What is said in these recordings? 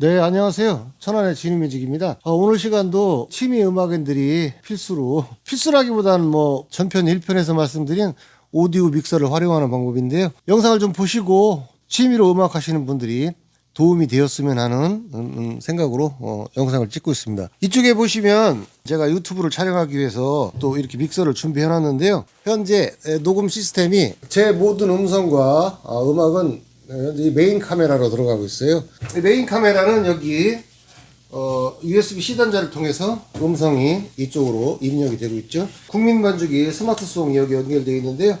네, 안녕하세요. 천안의 진우뮤직입니다. 어, 오늘 시간도 취미 음악인들이 필수로, 필수라기보다는 뭐 전편 1편에서 말씀드린 오디오 믹서를 활용하는 방법인데요. 영상을 좀 보시고 취미로 음악 하시는 분들이 도움이 되었으면 하는 음, 음, 생각으로 어, 영상을 찍고 있습니다. 이쪽에 보시면 제가 유튜브를 촬영하기 위해서 또 이렇게 믹서를 준비해 놨는데요. 현재 에, 녹음 시스템이 제 모든 음성과 아, 음악은 현재 이 메인 카메라로 들어가고 있어요. 이 메인 카메라는 여기 어, USB C 단자를 통해서 음성이 이쪽으로 입력이 되고 있죠. 국민 반죽이 스마트송이 여기 연결되어 있는데요.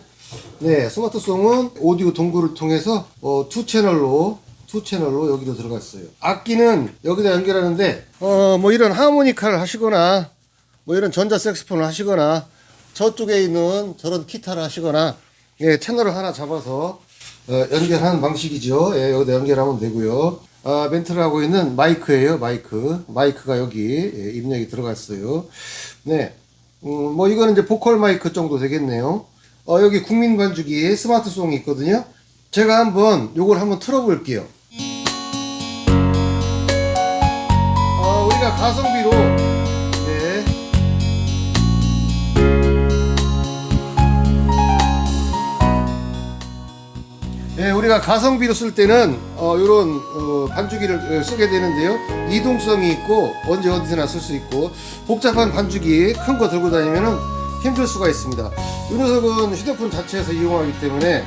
네, 스마트송은 오디오 동굴을 통해서 어, 투 채널로 투 채널로 여기로 들어갔어요. 악기는 여기다 연결하는데 어, 뭐 이런 하모니카를 하시거나 뭐 이런 전자 색스폰을 하시거나 저쪽에 있는 저런 기타를 하시거나 예, 채널을 하나 잡아서 어, 연결하는 방식이죠. 예, 여기다 연결하면 되고요. 아, 멘트를 하고 있는 마이크예요. 마이크. 마이크가 여기 예, 입력이 들어갔어요. 네. 음, 뭐 이거는 이제 보컬 마이크 정도 되겠네요. 어, 여기 국민 반죽이 스마트송이 있거든요. 제가 한번 요걸 한번 틀어 볼게요. 어, 우리가 가성비로 우리가 가성비로 쓸 때는 어, 이런 어, 반주기를 어, 쓰게 되는데요. 이동성이 있고 언제 어디서나 쓸 수 있고 복잡한 반주기 큰 거 들고 다니면은 힘들 수가 있습니다. 이 녀석은 휴대폰 자체에서 이용하기 때문에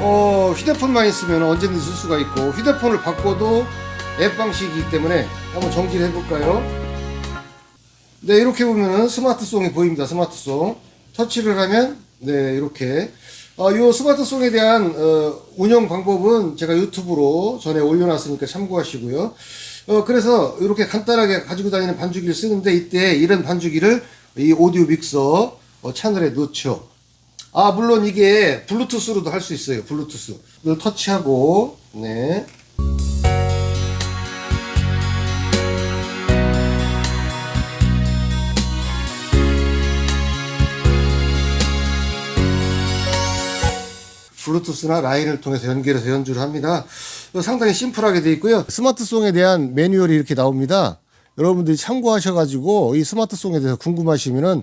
어, 휴대폰만 있으면 언제든지 쓸 수가 있고 휴대폰을 바꿔도 앱 방식이기 때문에 한번 정지를 해볼까요? 네, 이렇게 보면은 스마트송이 보입니다. 스마트송. 터치를 하면, 네, 이렇게. 어, 요 스마트송에 대한, 어, 운영 방법은 제가 유튜브로 전에 올려놨으니까 참고하시고요. 어, 그래서 이렇게 간단하게 가지고 다니는 반주기를 쓰는데 이때 이런 반주기를 이 오디오 믹서 어, 채널에 넣죠. 아, 물론 이게 블루투스로도 할 수 있어요. 블루투스. 이걸 터치하고, 네. 블루투스나 라인을 통해서 연결해서 연주를 합니다. 상당히 심플하게 되어 있고요. 스마트송에 대한 매뉴얼이 이렇게 나옵니다. 여러분들이 참고하셔가지고 이 스마트송에 대해서 궁금하시면은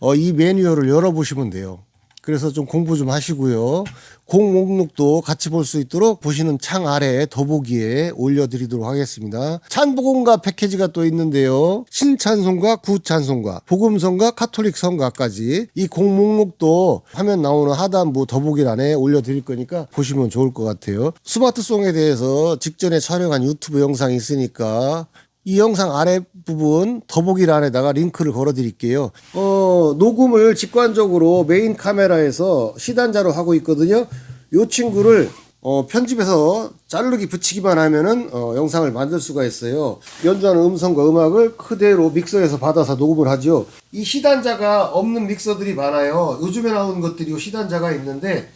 어, 이 매뉴얼을 열어보시면 돼요. 그래서 좀 공부 좀 하시고요. 공 목록도 같이 볼 수 있도록 보시는 창 아래 더보기에 올려드리도록 하겠습니다. 찬복음가 패키지가 또 있는데요. 신찬송가, 구찬송가, 복음성가, 카톨릭 성가까지 이 공 목록도 화면 나오는 하단부 더보기란에 올려드릴 거니까 보시면 좋을 것 같아요. 스마트송에 대해서 직전에 촬영한 유튜브 영상이 있으니까 이 영상 아래 부분 더보기란에다가 링크를 걸어 드릴게요. 어, 녹음을 직관적으로 메인 카메라에서 시단자로 하고 있거든요. 요 친구를 어, 편집해서 자르기 붙이기만 하면은 어, 영상을 만들 수가 있어요. 연주하는 음성과 음악을 그대로 믹서에서 받아서 녹음을 하죠. 이 시단자가 없는 믹서들이 많아요. 요즘에 나오는 것들이 요 시단자가 있는데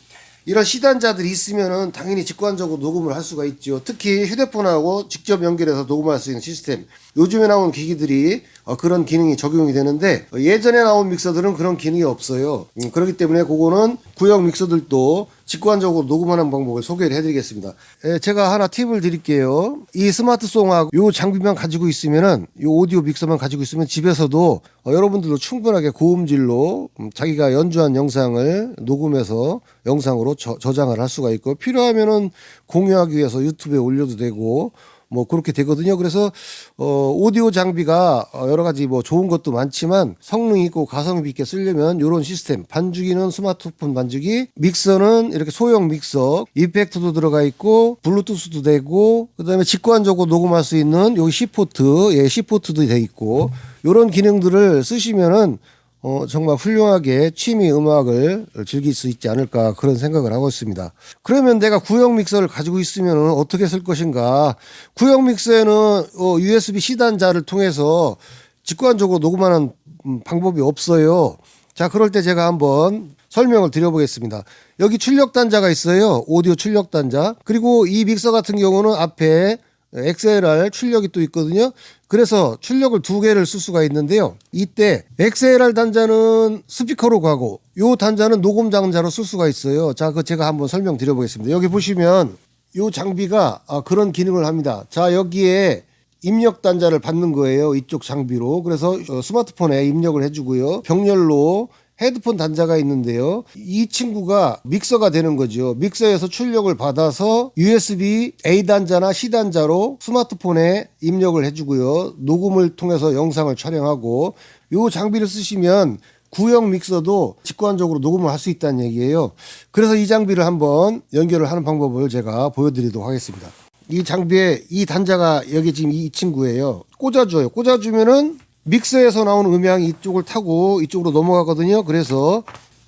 이런 시단자들이 있으면은 당연히 직관적으로 녹음을 할 수가 있죠. 특히 휴대폰하고 직접 연결해서 녹음할 수 있는 시스템. 요즘에 나온 기기들이 어, 그런 기능이 적용이 되는데 어, 예전에 나온 믹서들은 그런 기능이 없어요. 음, 그렇기 때문에 그거는 구형 믹서들도 직관적으로 녹음하는 방법을 소개를 해드리겠습니다. 예, 제가 하나 팁을 드릴게요. 이 스마트송하고 요 장비만 가지고 있으면은 요 오디오 믹서만 가지고 있으면 집에서도 어, 여러분들도 충분하게 고음질로 음, 자기가 연주한 영상을 녹음해서 영상으로 저, 저장을 할 수가 있고 필요하면은 공유하기 위해서 유튜브에 올려도 되고 뭐 그렇게 되거든요. 그래서 어 오디오 장비가 어, 여러 가지 뭐 좋은 것도 많지만 성능 있고 가성비 있게 쓰려면 이런 시스템 반주기는 스마트폰 반주기 믹서는 이렇게 소형 믹서 이펙트도 들어가 있고 블루투스도 되고 그다음에 직관적으로 녹음할 수 있는 여기 C 포트 예 C 포트도 돼 있고 이런 기능들을 쓰시면은 어, 정말 훌륭하게 취미 음악을 즐길 수 있지 않을까 그런 생각을 하고 있습니다. 그러면 내가 구형 믹서를 가지고 있으면 어떻게 쓸 것인가? 구형 믹서에는 어, USB C 단자를 통해서 직관적으로 녹음하는 음, 방법이 없어요. 자, 그럴 때 제가 한번 설명을 드려보겠습니다. 여기 출력 단자가 있어요. 오디오 출력 단자. 그리고 이 믹서 같은 경우는 앞에 XLR 출력이 또 있거든요. 그래서 출력을 두 개를 쓸 수가 있는데요. 이때 XLR 단자는 스피커로 가고 요 단자는 녹음 단자로 쓸 수가 있어요. 자, 그 제가 한번 설명드려 보겠습니다. 여기 보시면 요 장비가 아, 그런 기능을 합니다. 자, 여기에 입력 단자를 받는 거예요. 이쪽 장비로. 그래서 어, 스마트폰에 입력을 해주고요. 병렬로 헤드폰 단자가 있는데요. 이 친구가 믹서가 되는 거죠. 믹서에서 출력을 받아서 USB A 단자나 C 단자로 스마트폰에 입력을 해주고요. 녹음을 통해서 영상을 촬영하고 이 장비를 쓰시면 구형 믹서도 직관적으로 녹음을 할 수 있다는 얘기예요. 그래서 이 장비를 한번 연결을 하는 방법을 제가 보여드리도록 하겠습니다. 이 장비에 이 단자가 여기 지금 이 친구예요. 꽂아줘요. 꽂아주면은 믹서에서 나오는 음향이 이쪽을 타고 이쪽으로 넘어가거든요. 그래서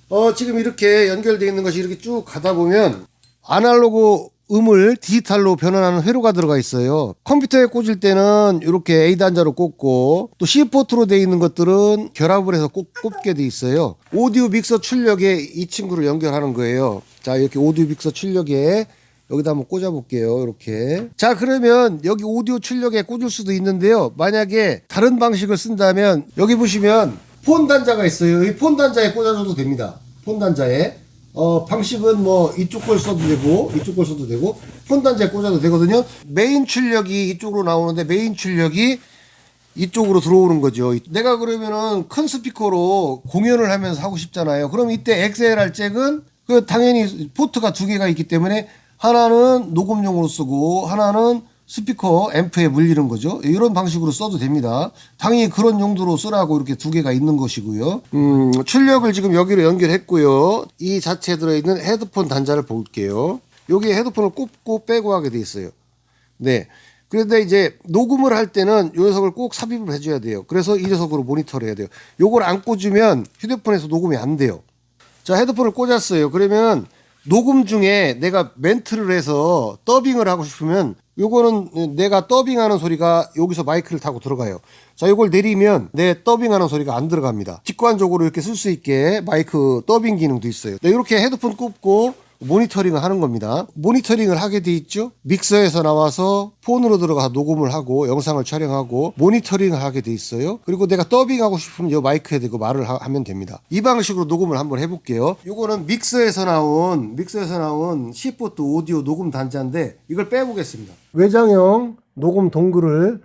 어 지금 이렇게 연결되어 있는 것이 이렇게 쭉 가다 보면 아날로그 음을 디지털로 변환하는 회로가 들어가 있어요. 컴퓨터에 꽂을 때는 이렇게 A 단자로 꽂고 또 C 포트로 되어 있는 것들은 결합을 해서 꼭 꽂게 돼 있어요. 오디오 믹서 출력에 이 친구를 연결하는 거예요. 자 이렇게 오디오 믹서 출력에 여기다 한번 꽂아 볼게요. 이렇게. 자, 그러면 여기 오디오 출력에 꽂을 수도 있는데요. 만약에 다른 방식을 쓴다면 여기 보시면 폰 단자가 있어요. 이 폰 단자에 꽂아줘도 됩니다. 폰 단자에. 어, 방식은 뭐 이쪽 걸 써도 되고 이쪽 걸 써도 되고 폰 단자에 꽂아도 되거든요. 메인 출력이 이쪽으로 나오는데 메인 출력이 이쪽으로 들어오는 거죠. 내가 그러면은 큰 스피커로 공연을 하면서 하고 싶잖아요. 그럼 이때 XLR 잭은 그 당연히 포트가 두 개가 있기 때문에 하나는 녹음용으로 쓰고 하나는 스피커 앰프에 물리는 거죠. 이런 방식으로 써도 됩니다. 당연히 그런 용도로 쓰라고 이렇게 두 개가 있는 것이고요. 음, 출력을 지금 여기로 연결했고요. 이 자체에 들어있는 헤드폰 단자를 볼게요. 여기 헤드폰을 꼽고 빼고 하게 돼 있어요. 네. 그런데 이제 녹음을 할 때는 이 녀석을 꼭 삽입을 해줘야 돼요. 그래서 이 녀석으로 모니터를 해야 돼요. 요걸 안 꽂으면 휴대폰에서 녹음이 안 돼요. 자, 헤드폰을 꽂았어요. 그러면 녹음 중에 내가 멘트를 해서 더빙을 하고 싶으면 요거는 내가 더빙하는 소리가 여기서 마이크를 타고 들어가요. 자, 요걸 내리면 내 더빙하는 소리가 안 들어갑니다. 직관적으로 이렇게 쓸 수 있게 마이크 더빙 기능도 있어요. 네, 이렇게 헤드폰 꼽고 모니터링을 하는 겁니다. 모니터링을 하게 돼 있죠. 믹서에서 나와서 폰으로 들어가서 녹음을 하고 영상을 촬영하고 모니터링을 하게 돼 있어요. 그리고 내가 더빙하고 싶으면 이 마이크에 대고 말을 하, 면 됩니다. 이 방식으로 녹음을 한번 해볼게요. 이거는 믹서에서 나온 믹서에서 나온 C4 오디오 녹음 단자인데 이걸 빼보겠습니다. 외장형 녹음 동글을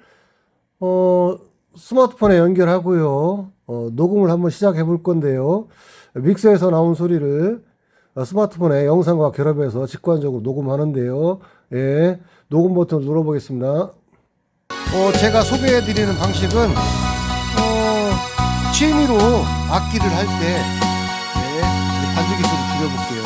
어, 스마트폰에 연결하고요. 어, 녹음을 한번 시작해 볼 건데요. 믹서에서 나온 소리를 어, 스마트폰에 영상과 결합해서 직관적으로 녹음하는데요. 예, 녹음 버튼을 눌러보겠습니다. 어, 제가 소개해 드리는 방식은 어, 취미로 악기를 할때 예, 반주기 소리 줄여볼게요.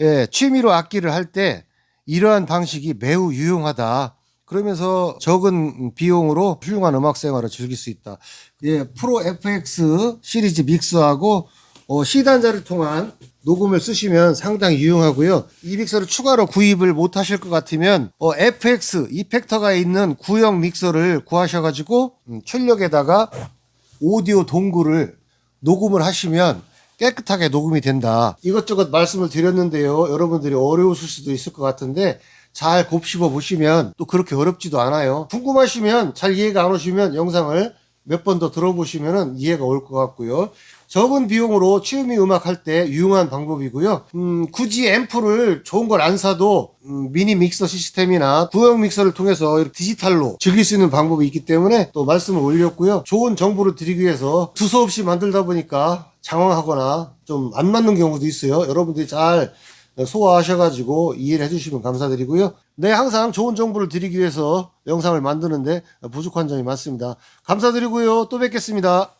예, 취미로 악기를 할 때 이러한 방식이 매우 유용하다. 그러면서 적은 비용으로 훌륭한 음악 생활을 즐길 수 있다. 예, 프로 FX 시리즈 믹스하고 어, C 단자를 통한 녹음을 쓰시면 상당히 유용하고요. 이 믹서를 추가로 구입을 못 하실 것 같으면 어, FX 이펙터가 있는 구형 믹서를 구하셔가지고 음, 출력에다가 오디오 동굴을 녹음을 하시면 깨끗하게 녹음이 된다. 이것저것 말씀을 드렸는데요. 여러분들이 어려우실 수도 있을 것 같은데 잘 곱씹어 보시면 또 그렇게 어렵지도 않아요. 궁금하시면 잘 이해가 안 오시면 영상을 몇 번 더 들어보시면 이해가 올 것 같고요. 적은 비용으로 취미 음악 할 때 유용한 방법이고요. 음, 굳이 앰프를 좋은 걸 안 사도 음, 미니 믹서 시스템이나 구형 믹서를 통해서 디지털로 즐길 수 있는 방법이 있기 때문에 또 말씀을 올렸고요. 좋은 정보를 드리기 위해서 두서없이 만들다 보니까 장황하거나 좀 안 맞는 경우도 있어요. 여러분들이 잘 소화하셔가지고 이해를 해주시면 감사드리고요. 네, 항상 좋은 정보를 드리기 위해서 영상을 만드는데 부족한 점이 많습니다. 감사드리고요. 또 뵙겠습니다.